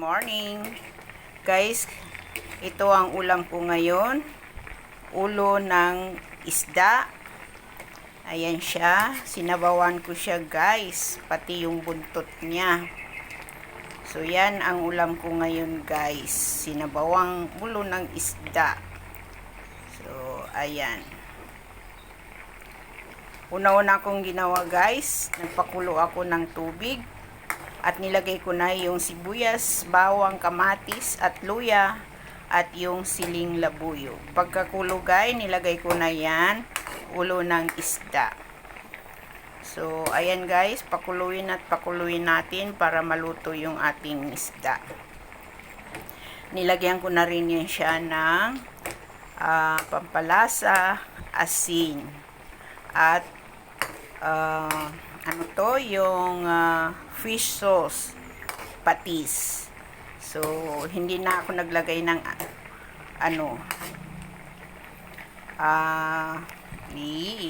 Morning. Guys, ito ang ulam ko ngayon. Ulo ng isda. Ayan siya. Sinabawan ko siya guys. Pati yung buntot niya. So yan ang ulam ko ngayon guys. Sinabawang ulo ng isda. So ayan. Una-una kong ginawa guys. Nagpakulo ako ng tubig at nilagay ko na yung sibuyas, bawang, kamatis at luya at yung siling labuyo. Pagkakulugay, nilagay ko na yan ulo ng isda. So, ayan guys, pakuluin at pakuluin natin para maluto yung ating isda. Nilagyan ko na rin yan siya ng ah, pampalasa, asin at ah, ano to, yung ah, fish sauce, patis. So, hindi na ako naglagay ng ano, ah, i